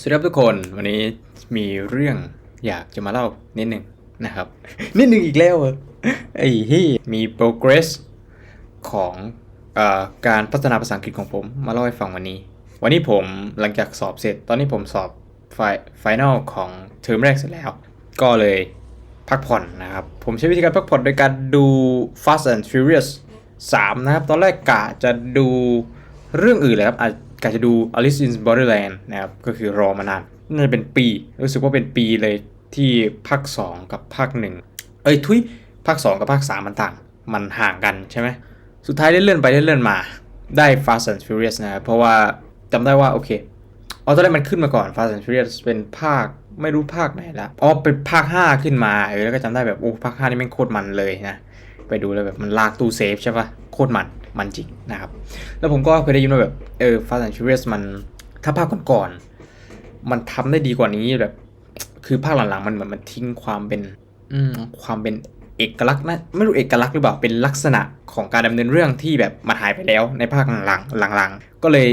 สวัสดีครับทุกคนวันนี้มีเรื่องอยากจะมาเล่านิดหนึ่งนะครับ นิดหนึ่งอีกแล้วไอ้ที่มี progress ของอการพัฒนาภาษาอังกฤษของผมมาเล่าให้ฟังวันนี้ วันนี้ผมหลังจากสอบเสร็จ ตอนนี้ผมสอบไฟไฟนลของเทอมแรกเสร็จแล้ว ก็เลยพักผ่อนนะครับ ผมใช้วิธีการพักผ่อนโดยการดู Fast and Furious 3 นะครับ ตอนแรกกะจะดูเรื่องอื่นเลยครับอาจ กะจะดู Alice in Borderland นะครับ ก็คือรอมานานน่าจะเป็นปี รู้สึกว่าเป็นปีเลยที่ภาค 2 กับภาค 1 เอ้ยทุยภาค 2 กับภาค 3 มันต่าง มันห่างกันใช่ไหม สุดท้ายได้เลื่อนไปได้เลื่อนมาได้ Fast and Furious นะครับเพราะว่าจำได้ว่า โอเคอ๋อตอนแรกมันขึ้นมาก่อน Fast and Furious เป็นภาคไม่รู้ภาคไหนละอ๋อเป็นภาค 5 ขึ้นมาเออแล้วก็จำได้แบบโอ้ภาค 5 นี่แม่งโคตรมันเลยนะ ไปดูแล้วแบบมันลากตู้เซฟใช่ปะโคตรมัน มันจริงนะครับ แล้วผมก็เคยได้ยินว่าแบบเออ Fast and Furious มันถ้าภาคก่อนๆมันทำได้ดีกว่านี้แบบ คือภาคหลังๆมันเหมือนมันทิ้งความเป็น อืมความเป็นเอกลักษณ์นะไม่รู้เอกลักษณ์หรือเปล่าเป็นลักษณะของการดำเนินเรื่องที่แบบมันหายไปแล้วในภาคหลังๆหลังๆก็เลย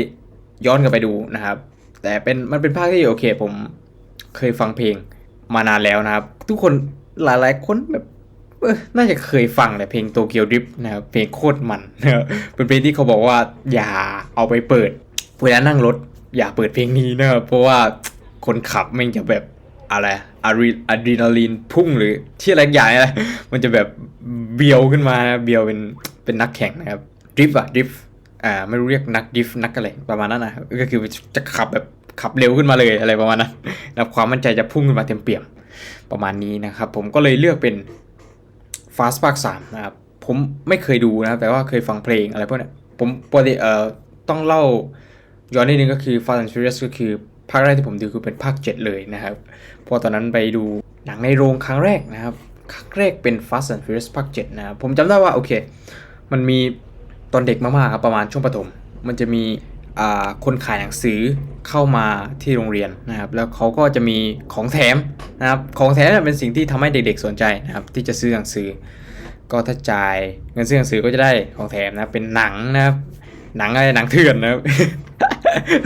ย้อนกลับไปดูนะครับ แต่เป็นมันเป็นภาคที่โอเค ผมเคยฟังเพลงมานานแล้วนะครับ ทุกคนหลายๆคนแบบ น่าจะเคยฟังแหละเพลงโตเกียวดริฟนะครับเพลงโคตรมันนะครับเป็นเพลงที่เขาบอกว่าอย่าเอาไปเปิดเวลานั่งรถอย่าเปิดเพลงนี้นะครับเพราะว่าคนขับม่งจะแบบอะไรอะดรีอะดรีนาลีนพุ่งหรือที่อะไรอย่างอะไรมันจะแบบเบียวขึ้นมานะเบียวเป็นเป็นนักแข่งนะครับดริฟอะดริฟอ่าไม่รู้เรียกนักดริฟนักอะไรประมาณนั้นนะก็คือจะขับแบบขับเร็วขึ้นมาเลยอะไรประมาณนั้นนะครับความมั่นใจจะพุ่งขึ้นมาเต็มเปี่ยมประมาณนี้นะครับ ผมก็เลยเลือกเป็น Fast Park 3นะครับผมไม่เคยดูนะครับ แต่ว่าเคยฟังเพลงอะไรพวกนี้ผมปกติเอ่อต้องเล่าย้อนนิดนึงก็คือ Fast and Furious ก็คือภาคแรกที่ผมดูคือเป็นภาค 7 เลยนะครับเพอตอนนั้นไปดูหนังในโรงครั้งแรกนะครับ ครั้งแรกเป็น Fast and Furious ภาค 7 นะครับ ผมจำได้ว่าโอเค มันมีตอนเด็กมากๆครับประมาณช่วงประถม มันจะมีอ่าคนขายหนังสือ เข้ามาที่โรงเรียนนะครับ แล้วเขาก็จะมีของแถมนะครับ ของแถมเป็นสิ่งที่ทำให้เด็กๆสนใจนะครับ ที่จะซื้อหนังสือ ก็ถ้าจ่ายเงินซื้อหนังสือก็จะได้ของแถมนะเป็นหนังนะครับ หนังอะไรหนังเถื่อนนะครับ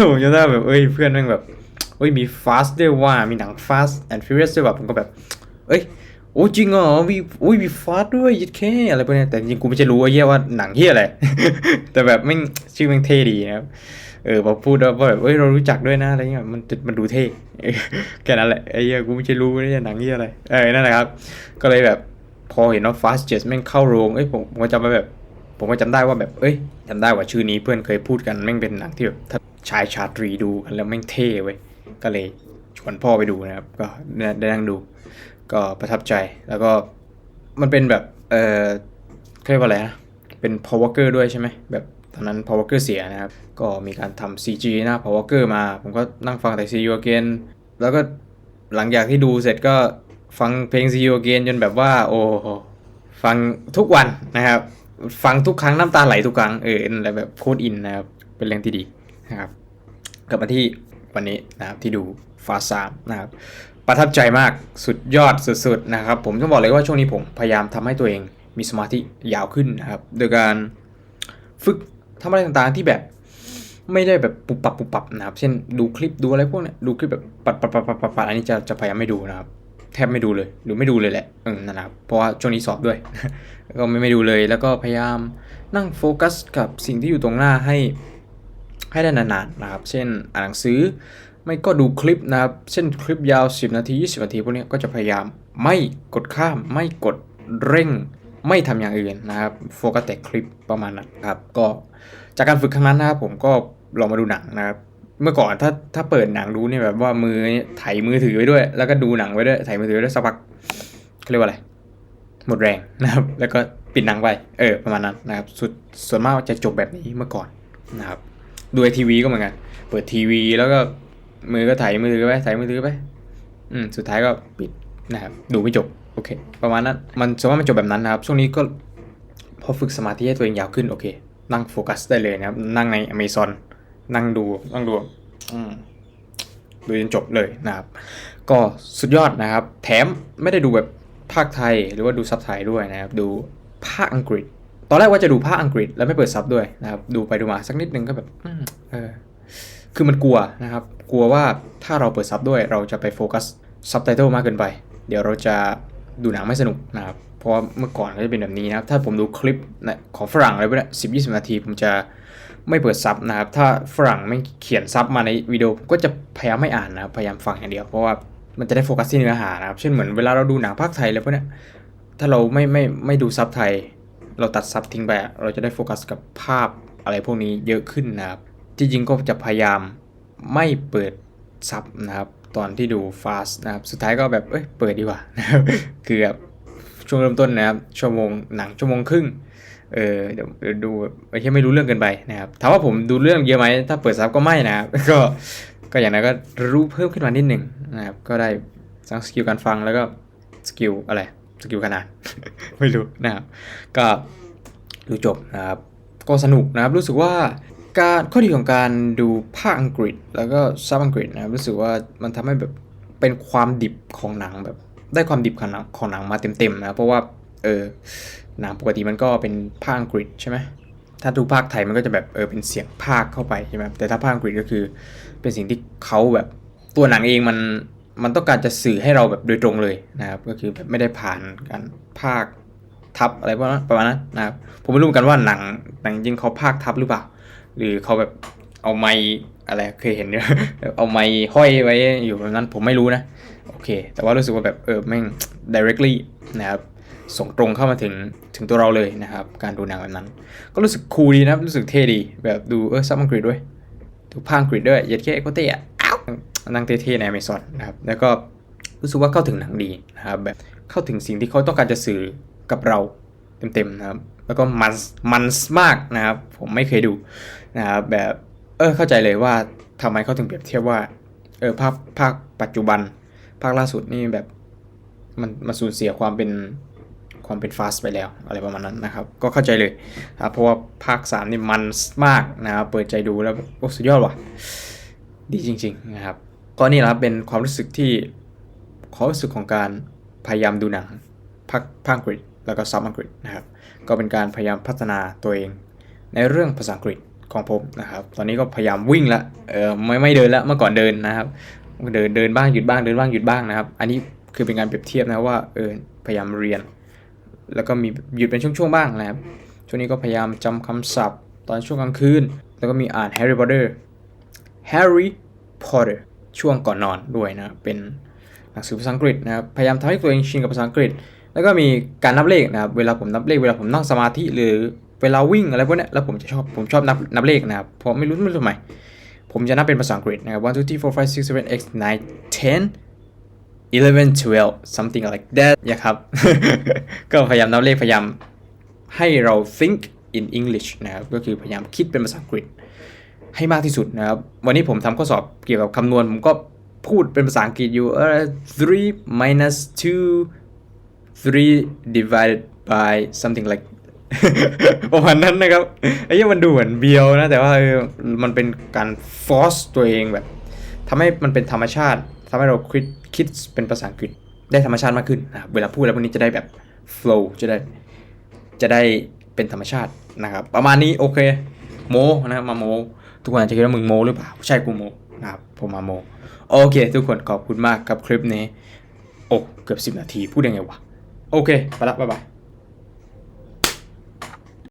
ผมจะได้แบบเอ้ยเพื่อนแม่งแบบเอ้ยมี Fast ด้วยว่ามีหนัง Fast and Furious ด้วยแบบผมก็แบบ เอ้ย โอ้จริงเหรอมีอุ้ยมี Fast ด้วยยิดแค่อะไรพวกเนี้ยแต่จริงกูไม่จะรู้ว่าเหี้ยว่าหนังเหี้ยอะไร แต่แบบแม่ชื่อม่งเท่ดีนะครับเออพอพูดแล้วว่าแบบเอ้ยเรารู้จักด้วยนะอะไรเงี้ยมันมันดูเท่แค่นั้นแหละไอ้เหี้ยกูไม่ใช่รู้นะหนังเหี้ยอะไรเออนั่นแหละครับ ก็เลยแบบพอเห็นว่า Fast Jet แม่งเข้าโรงเอ้ยผมผมจำไปแบบ ผมก็จำได้ว่าแบบเอ้ยจำได้ว่าชื่อนี้เพื่อนเคยพูดกันแม่งเป็นหนังที่แบบถ้าชายชาตรีดูกันแล้วแม่งเท่เว้ยก็เลยชวนพ่อไปดูนะครับ ก็ได้นั่งดู ก็ประทับใจแล้วก็มันเป็นแบบเออเขาเรียกว่าอะไรนะเป็น Paul Walker ด้วยใช่ไหมแบบตอนนั้น Paul Walker เสียนะครับ ก็มีการทำ CG หน้า Paul Walker มา ผมก็นั่งฟังแต่ See You Again แล้วก็หลังจากที่ดูเสร็จก็ฟังเพลง See You Again จนแบบว่าโอ้โหฟังทุกวันนะครับ ฟังทุกครั้งน้ำตาไหลทุกครั้งเอออะไรแบบโคตรอินนะครับ เป็นเรื่องที่ดีนะครับ กลับมาที่วันนี้นะครับที่ดูฟาสามนะครับ ประทับใจมากสุดยอดสุดๆนะครับ ผมต้องบอกเลยว่าช่วงนี้ผมพยายามทำให้ตัวเองมีสมาธิยาวขึ้นนะครับ โดยการฝึกทำอะไรต่างๆที่แบบไม่ได้แบบปุบปับปุบปับนะครับ เช่นดูคลิปดูอะไรพวกนี้ดูคลิปแบบปัดปัดปัดปัดปัดปัดอันนี้จะจะพยายามไม่ดูนะครับ แทบไม่ดูเลย หรือไม่ดูเลยแหละเออนั่นนะครับ เพราะว่าช่วงนี้สอบด้วย ก็ไม่ไม่ดูเลยแล้วก็พยายามนั่งโฟกัสกับสิ่งที่อยู่ตรงหน้าให้ให้ได้นานๆนะครับ เช่นอ่านหนังสือ ไม่ก็ดูคลิปนะครับ เช่นคลิปยาว 10 นาที 20 นาทีพวกนี้ก็จะพยายามไม่กดข้าม ไม่กดเร่ง ไม่ทำอย่างอื่นนะครับโฟกัสแต่คลิปประมาณนั้นครับ ก็จากการฝึกครั้งนั้นนะครับผมก็ลองมาดูหนังนะครับ เมื่อก่อนถ้าถ้าเปิดหนังดูเนี่ยแบบว่ามือไถมือถือไว้ด้วย แล้วก็ดูหนังไว้ด้วยไถมือถือไว้ด้วยสักพักเขาเรียกว่าอะไรหมดแรงนะครับ แล้วก็ปิดหนังไปเออประมาณนั้นนะครับสุดส่วนมากจะจบแบบนี้เมื่อก่อนนะครับดูไอทีวีก็เหมือนกัน เปิดทีวีแล้วก็ มือก็ถ่ายมือถือไปถ่ายมือถือไป อืม สุดท้ายก็ปิดนะครับ ดูไม่จบ โอเค ประมาณนั้น มันสมมติมันจบแบบนั้นนะครับ ช่วงนี้ก็พอฝึกสมาธิให้ตัวเองยาวขึ้น โอเค นั่งโฟกัสได้เลยนะครับ นั่งใน Amazon นั่งดู นั่งดู อืมดูจนจบเลยนะครับ ก็สุดยอดนะครับ แถมไม่ได้ดูแบบภาคไทยหรือว่าดูซับไทยด้วยนะครับ ดูภาคอังกฤษ ตอนแรกว่าจะดูภาคอังกฤษแล้วไม่เปิดซับด้วยนะครับ ดูไปดูมาสักนิดนึงก็แบบอืมเออ คือมันกลัวนะครับ กลัวว่าถ้าเราเปิดซับด้วยเราจะไปโฟกัสซับไตเติลมากเกินไป เดี๋ยวเราจะดูหนังไม่สนุกนะครับ เพราะเมื่อก่อนก็จะเป็นแบบนี้นะครับ ถ้าผมดูคลิปของฝรั่งอะไรพวกนี้สิบยี่สิบนาที ผมจะไม่เปิดซับนะครับ ถ้าฝรั่งไม่เขียนซับมาในวิดีโอก็จะพยายามไม่อ่านนะครับ พยายามฟังอย่างเดียว เพราะว่ามันจะได้โฟกัสที่เนื้อหานะครับ เช่นเหมือนเวลาเราดูหนังภาคไทยอะไรพวกนี้ถ้าเราไม่ไม่ไม่ดูซับไทย เราตัดซับทิ้งไป เราจะได้โฟกัสกับภาพอะไรพวกนี้เยอะขึ้นนะครับ จริงๆก็จะพยายาม ไม่เปิดซับนะครับตอนที่ดูฟาสนะครับสุดท้ายก็แบบเอ้ยเปิดดีกว่านะครับคือแบบช่วงเริ่มต้นนะครับชั่วโมงหนังชั่วโมงครึ่งเออเดี๋ยวดูแบบไอ้ที่ไม่รู้เรื่องเกินไปนะครับถามว่าผมดูเรื่องเยอะไหมถ้าเปิดซับก็ไม่นะครับก็ก็อย่างนั้นก็รู้เพิ่มขึ้นมานิดหนึ่งนะครับก็ได้ทั้งสกิลการฟังแล้วก็สกิลอะไรสกิลขนาดไม่รู้นะครับก็ดูจบนะครับก็สนุกนะครับรู้สึกว่า การข้อดีของการดูภาคอังกฤษ แล้วก็ซับอังกฤษนะครับรู้สึกว่ามันทำให้แบบเป็นความดิบของหนังแบบ ได้ความดิบของหนังของหนังมาเต็มๆนะเพราะว่าเออหนังปกติมันก็เป็นภาคอังกฤษใช่ไหมถ้าดูภาคไทยมันก็จะแบบเออเป็นเสียงภาคเข้าไปใช่ไหมแต่ถ้าภาคอังกฤษก็คือ เป็นสิ่งที่เขาแบบตัวหนังเองมันมันต้องการจะสื่อให้เราแบบโดยตรงเลยนะครับก็คือแบบไม่ได้ผ่านการภาคทับอะไรประมาณนั้นนะครับผมไม่รู้กันว่าหนังหนังจริงเขาภาคทับหรือเปล่า หรือเขาแบบเอาไม้อะไรเคยเห็นเนี่ยเอาไม้ห้อยไว้อยู่แบบนั้นผมไม่รู้นะโอเค แต่ว่ารู้สึกว่าแบบเออแม่ง directly นะครับส่งตรงเข้ามาถึงถึงตัวเราเลยนะครับ การดูหนังแบบนั้น ก็รู้สึกคูลดีนะรู้สึกเท่ดี แบบดูเออซับอังกฤษด้วยดูภาคอังกฤษด้วยเย็ดแค่โคเต้อะนั่งเท่ๆใน Amazon นะครับแล้วก็รู้สึกว่าเข้าถึงหนังดีนะครับแบบเข้าถึงสิ่งที่เขาต้องการจะสื่อกับเรา เต็มๆนะครับ แล้วก็มันมันมากนะครับ ผมไม่เคยดูนะครับแบบเออเข้าใจเลยว่าทำไมเขาถึงเปรียบเทียบว่าเออภาคภาคปัจจุบัน ภาคล่าสุดนี่แบบมันมันสูญเสียความเป็นความเป็นฟาสไปแล้วอะไรประมาณนั้นนะครับ ก็เข้าใจเลยครับเพราะว่าภาค 3 นี่มันมากนะครับเปิดใจดูแล้วโอ้สุดยอดว่ะ ดีจริง ๆ นะครับก็นี่แหละครับเป็นความรู้สึกที่ความรู้สึกของการพยายามดูหนังภาคภาคอังกฤษแล้วก็ซับอังกฤษนะครับ ก็เป็นการพยายามพัฒนาตัวเอง ในเรื่องภาษาอังกฤษของผมนะครับ ตอนนี้ก็พยายามวิ่งละ เออไม่ไม่เดินละเมื่อก่อนเดินนะครับ เดินเดินบ้างหยุดบ้างเดินบ้างหยุดบ้างนะครับ อันนี้คือเป็นการเปรียบเทียบนะว่าเออพยายามเรียน แล้วก็มีหยุดเป็นช่วงๆบ้างนะครับ ช่วงนี้ก็พยายามจำคำศัพท์ตอนช่วงกลางคืน แล้วก็มีอ่าน Harry Potter Harry Potter ช่วงก่อนนอนด้วยนะ เป็นหนังสือภาษาอังกฤษนะครับ พยายามทำให้ตัวเองชินกับภาษาอังกฤษ แล้วก็มีการนับเลขนะครับ เวลาผมนับเลขเวลาผมนั่งสมาธิหรือเวลาวิ่งอะไรพวกนี้แล้วผมจะชอบผมชอบนับนับเลขนะครับเพราะไม่รู้ไม่รู้ทำไมผมจะนับเป็นภาษาอังกฤษนะครับ one two three four five six seven eight nine ten 11 12 something like that นะครับ ก็พยายามนับเลขพยายามให้เรา think in English นะครับ ก็คือพยายามคิดเป็นภาษาอังกฤษให้มากที่สุดนะครับ วันนี้ผมทำข้อสอบเกี่ยวกับคำนวณ ผมก็พูดเป็นภาษาอังกฤษอยู่เออ3 minus 2 3 divided by something like ประมาณนั้นนะครับไอ้เหี้ยมันดูเหมือนเบียวนะ แต่ว่าเออมันเป็นการ force ตัวเองแบบทำให้มันเป็นธรรมชาติทำให้เราคิดคิดเป็นภาษาอังกฤษได้ธรรมชาติมากขึ้นนะครับเวลาพูดแล้วพวกนี้จะได้แบบ flow จะได้จะได้เป็นธรรมชาตินะครับ ประมาณนี้โอเคโมนะมาโม ทุกคนอาจจะคิดว่ามึงโมหรือเปล่าใช่กูโมนะครับผมมาโม โอเค ทุกคนขอบคุณมากกับคลิปนี้ โอ้ เกือบ 10 นาที พูดยังไงวะ โอเคไ